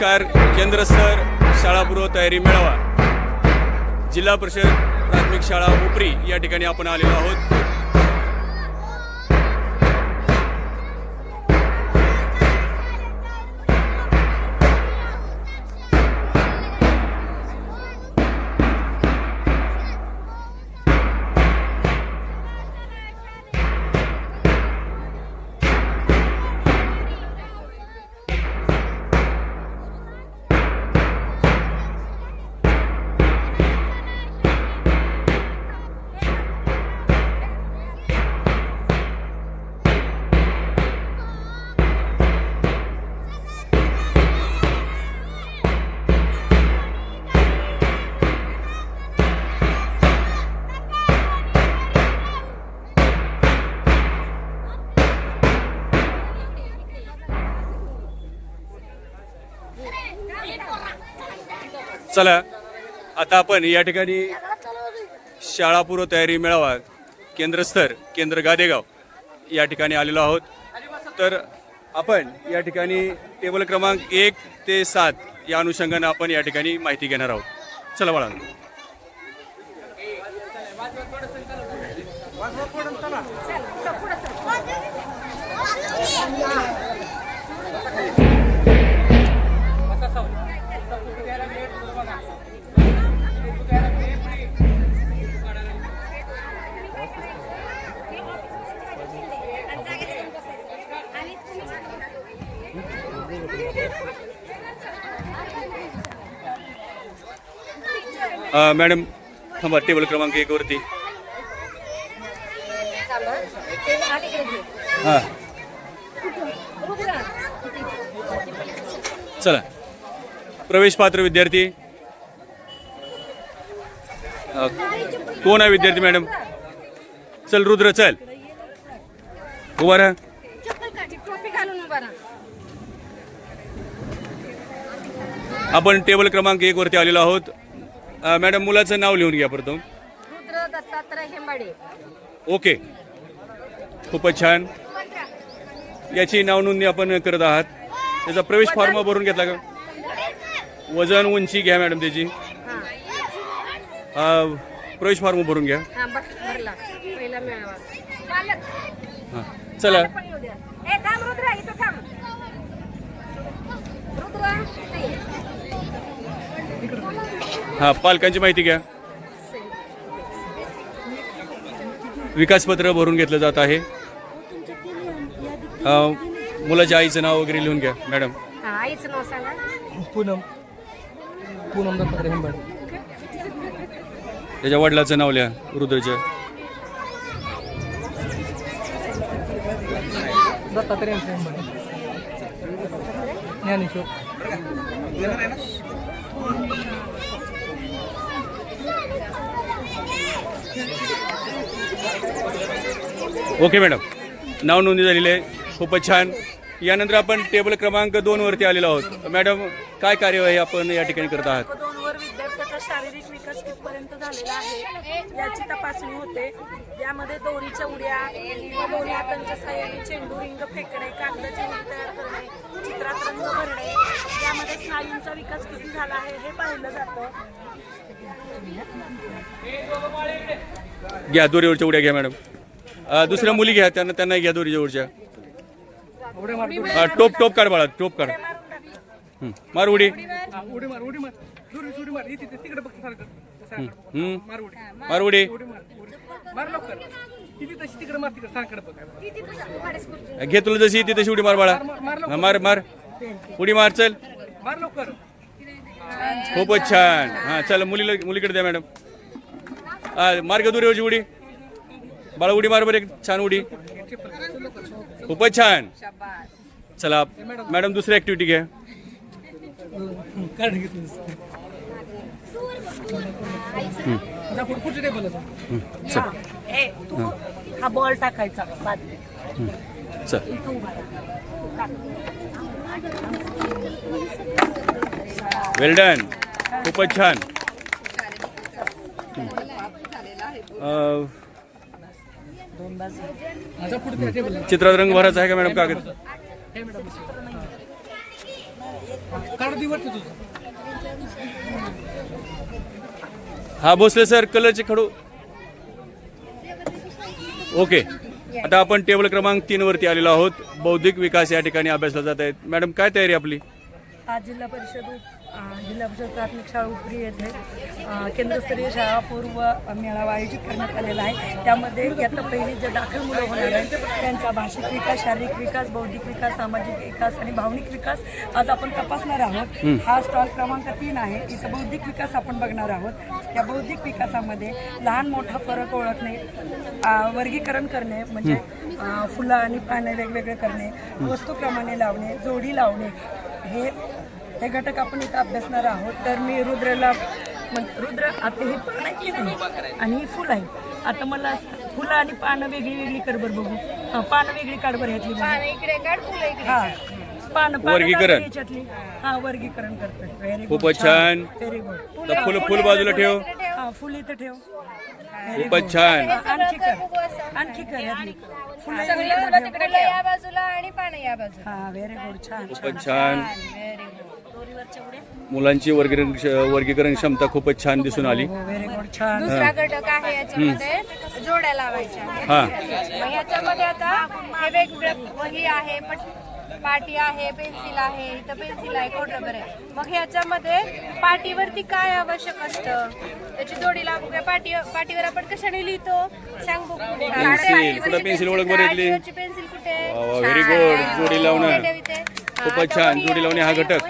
Car केंद्रस्तर शाळापूर्व तयारी मेळावा. जिल्हा परिषद प्राथमिक शाळा उपरी या ठिकाणी आपण आलेलो आहोत. चला आता आपण या ठिकाणी शाळापूर्व तयारी मेळावा केंद्रस्तर केंद्र गादेगाव या ठिकाणी आलेलो आहोत. तर आपण या ठिकाणी टेबल क्रमांक एक ते सात या अनुषंगानं आपण या ठिकाणी माहिती घेणार आहोत. चला बाळा. अं, मॅडम थांबा टेबल क्रमांक एक वरती. हां. चला. प्रवेश पात्र विद्यार्थी. कोण आहे विद्यार्थी मॅडम? चल रुद्र चल. उभा राहा. आपण टेबल क्रमांक एक वरती आलेलो आहोत. अं, मॅडम मुलाचं नाव लिहून घ्या प्रथम. रुद्र दत्तात्रय हेंबाडे. ओके. खूपच छान. याची नाव नोंदणी आपण करत आहात. त्याचा प्रवेश फॉर्म भरून घेतला का? वजन उंची घ्या मॅडम त्याची. हा अं, प्रवेश फॉर्म भरून घ्या. हा बघ भरला. पहिला मेळावा. पालक हां चला. पालक पण येऊ द्या. ए थांब रुद्र इथं थांब. रुद्र इथं ये. हां पालकांची माहिती घ्या. विकासपत्र भरून घेतलं जात आहे. मुलाच्या आईचं नाव वगैरे लिहून घ्या मॅडम. हा आईचं नाव सांगा. पूनम. पूनम त्याच्या वडिलाचं नाव लिहा रुद्रच्या. दत्तात्रय ज्ञानेश्वर. Okay madam. नाव नोंदणी झालेली आहे. खूपच छान. यानंतर आपण टेबल क्रमांक दोन वरती आलेलो आहोत. मॅडम काय कार्यवाही आपण या ठिकाणी करत आहात? कितपर्यंत झालेला आहे याची तपासणी होते. यामध्ये दोरीच्या उड्या दोन्ही हातांच्या साह्याने चेंडू रिंग फेकणे कागदाची उडी तयार करणे चित्रात रंग भरणे यामध्ये स्नायूंचा विकास किती झाला आहे हे पाहिलं जातं. घ्या दोरीवरच्या उड्या घ्या मॅडम. दुसऱ्या मुली घ्या त्यांना त्यांना घ्या दोरीच्या उडच्या टोप टोप काढ बाळा टोप काढ. मार उडी. उडी मार उडी मार. उडी मार तिकडे बघ सारखं. सारखं. मार उडी मार उडी उडी मार उडी मार लवकर. किती तशी तिकडे मार तिकडे. सारकडे बघ. घे तुला जशी येते तशी उडी मार बाळा. हा, मार मार. उडी मार चल. मार लवकर. खूपच छान. हा चल मुलीला मुलीकडे द्या मॅडम. हा, मार घ्या दोरीवरची उडी. बाळा उडी मार बरं एक छान उडी. खूपच छान. चला मॅडम दुसरी ऍक्टिव्हिटी घ्या कार्ड घेतलं जा पुढे पुढच्या टेबलला हं, चल. ए तू हा. बॉल टाकायचा बाद. चल. वेल डन खूपच छान. चित्रात रंग भरायचा आहे का मॅडम कागद? हे मॅडम कार्ड तुझं. हा भोसले सर कलरचे खडू. ओके. आता आपण टेबल क्रमांक तीन वरती आलेलो आहोत. बौद्धिक विकास या ठिकाणी अभ्यासला जात आहेत. मॅडम काय तयारी आपली? आज जिल्हा परिषद जिल्हा परिषद प्राथमिक शाळा उपरी येथे केंद्रस्तरीय शाळा पूर्व मेळावा आयोजित करण्यात आलेला आहे. त्यामध्ये इयत्ता पहिली जे दाखल मुलं होणार आहेत त्यांचा भाषिक विकास शारीरिक विकास बौद्धिक विकास सामाजिक विकास आणि भावनिक विकास आज आपण तपासणार आहोत. हा स्टॉल क्रमांक तीन आहे. इथं बौद्धिक विकास आपण बघणार आहोत. त्या बौद्धिक विकासामध्ये लहान मोठा फरक ओळखणे वर्गीकरण करणे म्हणजे फुलं आणि पाने वेगवेगळे करणे वस्तुक्रमाने लावणे जोडी लावणे हे हे घटक आपण इथं अभ्यासणार आहोत. तर मी रुद्रला म्हण- रुद्र आता ही पानं नाही आणि ही फुलं आहे आता मला फुलं आणि पानं वेगळी वेगळी कर बरं बघू. हा, पानं वेगळी काढ बरं ह्यातली मला. पानं इकडे काढ फुलं इकडे हा. पानं पानं वर्गीकरण. हा वर्गीकरण करतोय खूपच छान. तर फुल फुल बाजूला ठेव. हा फुल इथं ठेव. खूपच छान. आणखी कर. आणखी कर ह्यातली फुलं सगळी इथं फुलं ठेव. तिकडे या बाजूला आणि पानं या बाजूला. हा व्हेरी गुड छान खूपच छान. व्हेरी गुड मुलांची वर्गीकरण वर्गीकरण क्षमता खूपच छान दिसून आली. व्हेरी गुड छान. दुसरा घटक आहे याच्यामध्ये जोड्या लावायच्या. आहेत. हा. मग याच्यामध्ये आता हे वेगवेगळं वही आहे पट पाटी आहे पेन्सिल आहे इथं पेन्सिल आहे कोड रबर आहे मग ह्याच्यामध्ये पाटीवरती काय आवश्यक असतं? त्याची जोडी लागू काय? पाटी पाटीवर आपण कशाने लिहितो? सांग बघू. पेन्सिल कुठं पेन्सिल ओळख बरं इथली. पाटीवरची पेन्सिल कुठे? वा, वा, very good. जोडी लावणं. खूपच छान. जोडी लावणे हा वही- घटक.